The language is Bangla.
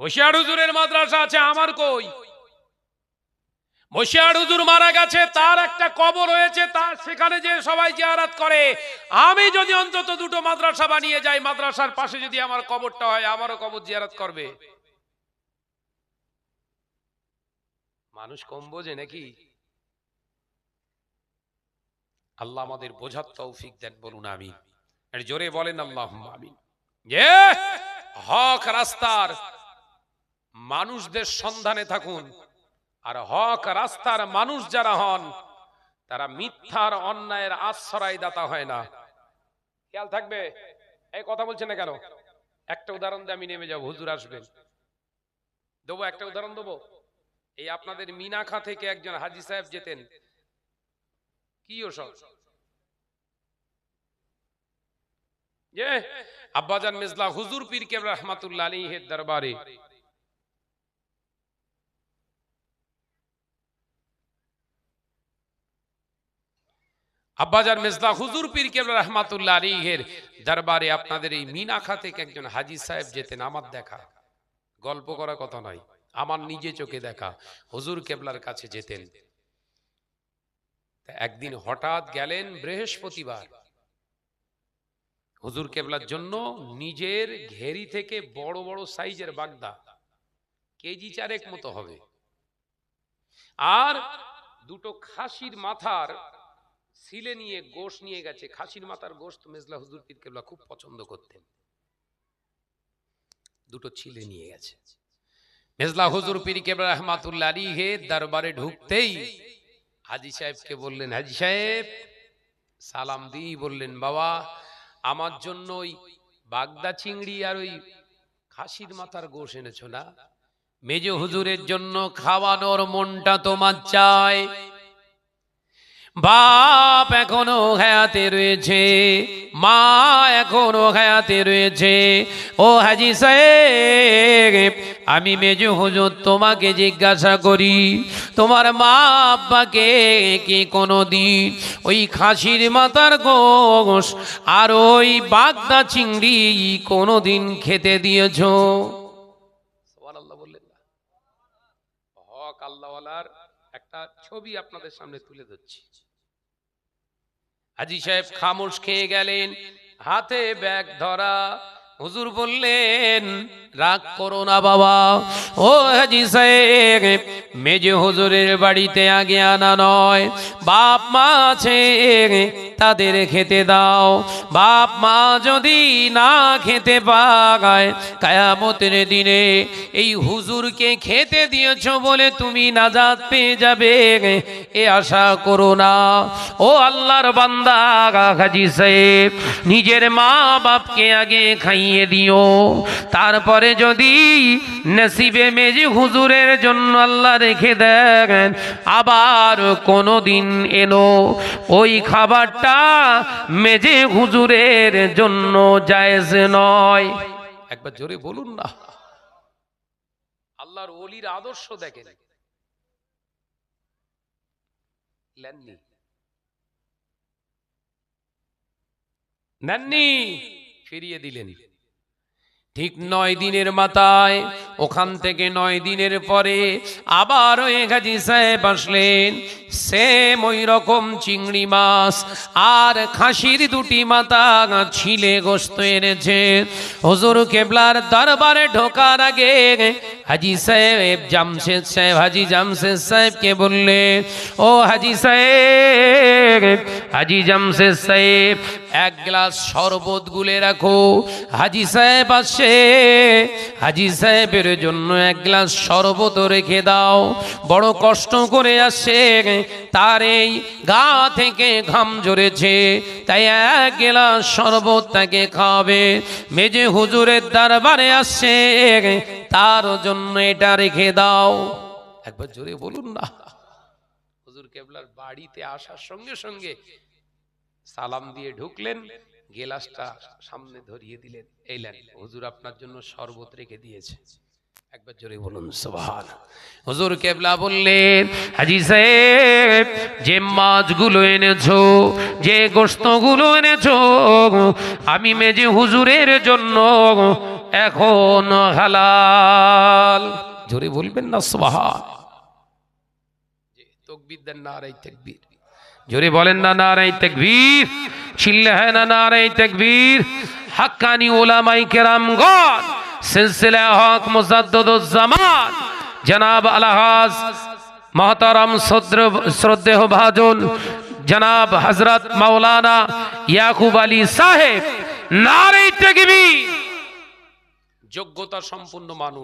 বসিয়ার হুজুরের মাদ্রাসা আছে, আমার কই? বসিয়ার হুজুর মারা গেছে, তার একটা কবর রয়েছে তার সেখানে যে সবাই জিয়ারাত করে। আমি যদি অন্তত দুটো মাদ্রাসা বানিয়ে যাই, মাদ্রাসার পাশে যদি আমার কবরটা হয়, আমারও কবর জিয়ারাত করবে। মানুষ কম বোঝে নাকি? আল্লাহ আমাদের বোঝার তৌফিক দেন, বলুন আমি জোরে বলেন আল্লাহ আমিন। হক রাস্তার মানুষদের সন্ধানে থাকুন। আর হক রাস্তার মানুষ যারা হন, তারা মিথ্যার অন্যায়ের আশ্রয় দাতা হয় না। খেয়াল থাকবে? এই কথা বলছে না কেন? একটা উদাহরণ দিয়ে আমি নেমে যাব, হুজুর আসবেন। দেবো, একটা উদাহরণ দেবো? এই আপনাদের মিনাখা থেকে একজন হাজি সাহেব যেতেন। কি ওসব? যে আব্বাজান মিজলা হুজুর পীর কেবর রহমাতুল্লাহ আলাইহির দরবারে। আব্বাজান মিজলা হুজুর পীর কেবর রহমাতুল্লাহ আলাইহির দরবারে আপনাদের এই মিনাখা থেকে একজন হাজি সাহেব যেতেন, আমার দেখা। গল্প করা কথা নয়, আমার নিজে চোখে দেখা, হুজুর কেবলার কাছে যেতেন। একদিন হঠাৎ গেলেন বৃহস্পতিবার। হুজুর কেবলার জন্য নিজের ঘেরি থেকে বড় বড় সাইজের বাগদা, কেজি চারেক মতো হবে। আর দুটো খাসির মাথার সিলে নিয়ে গোশ নিয়ে গেছে, খাসির মাথার গোশ মেজলা হুজুর পীর কেবলা খুব পছন্দ করতেন। দুটো ছিলে নিয়ে গেছে। মেজলা হুজুর পীর কেবলা রহমাতুল্লাহ হে দরবারে ঢুকতেই হাজি সাহেবকে বললেন, হাজি সাহেব, সালাম দি বললেন, বাবা, আমার জন্য ওই বাগদা চিংড়ি আর ওই খাসির মাথার গোশ এনেছো না? মেজ হুজুরের জন্য খাওয়ানোর মনটা তোমার চায়। বাপ এখনও হায়াতে রয়েছে, মা এখনও হায়াতে রয়েছে। ও হাজি সাহেব, আমি মেজু হুজুর তোমাকে জিজ্ঞাসা করি, তোমার মা আব্বাকে কি কোনো দিন ওই খাসির মাথার গোশ আর ওই বাগদা চিংড়ি কোনো দিন খেতে দিয়েছ? আল্লাহ বললেন হক আল্লাহওয়ালার। একটা ছবি আপনাদের সামনে তুলে ধরছি। হাজি সাহেব খামোশ খেয়ে গেলেন হাতে ব্যাগ ধরা হুজুর বললেন, রাগ করো না বাবা। ও হাজি সাহেব, মেজে হুজুরের বাড়িতে আগে আনা নয়। বাপ মা আছে, তাদের খেতে দাও। বাপ মা যদি না খেতে পায় কায়ামতের দিনে এই হুজুরকে খেতে দিয়েছ বলে তুমি নাজাত পেয়ে যাবে। এ আশা করো না। ও আল্লাহর বান্দা, হাজি সাহেব, নিজের মা বাপকে আগে খাইয়ে দিও। তারপরে যদি নসিবে মেজি হুজুরের জন্য আল্লাহ রেখে দেন, আবার কোনো দিন এনো ওই খাবারটা মেজে হুজুরের জন্য জায়েজ নয়। একবার জোরে বলুন না। আল্লাহর ওলির আদর্শ দেখেন। নেননি। নেননি। ফিরিয়ে দিলেন। ঠিক নয় দিনের মাথায় ওখান থেকে নয় দিনের পরে আবার ওই গাজী সাহেব আসলেন। সেম ওই রকম চিংড়ি মাছ আর খাসির দুটি মাথা ছিলে গোস্ত এনেছে। হজুর কেবলার দরবারে ঢোকার আগে হাজি সাহেব, জামশেদ সাহেব, হাজি জামশেদ সাহেবকে বললেন ও হাজি সাহেব, হাজি জামশেদ সাহেব, এক গ্লাস শরবত গুলে রাখো। হাজি সাহেব আসছে হাজি সাহেবের জন্য এক গ্লাস শরবত রেখে দাও। বড় কষ্ট করে আসছে তার এই গা থেকে ঘাম জড়েছে তাই এক গ্লাস শরবত তাকে খাওয়াবে। মেজে হুজুরের দরবারে আসছে তার জন্য এটা রেখে দাও। একবার জোরে বলুন না। হুজুর কেবলার বাড়িতে আসার সঙ্গে সঙ্গে সালাম দিয়ে ঢুকলেন, গেলাসটা সামনে ধরিয়ে দিলেন। এলেন হুজুর আপনার জন্য শরবত রেখে দিয়েছে। একবার জোরে বলুন হুজুর কেবলা বললেন, হাজি সাহেব, যে মাছগুলো যে গোস্তগুলো আমি মেজে হুজুরের জন্য এখন হালাল। জোরে বলবেন না সোহা তকবীর দেন নারাই তাকবীর। জোরে বলেন না নারাই তাকবীর। চিল্লে হয় না নারাই তাকবীর। হাক্কানি ওলামাই কেরাম কেরামগণ সিলসিলা হক মুজাদ্দুজ্জামান জনাব আলহাজ মহতারাম শ্রদ্ধেহ ভাজন, জনাব হজরত মাওলানা ইয়াকুব আলী সাহেব নারী যোগ্যতা সম্পূর্ণ মানুষ।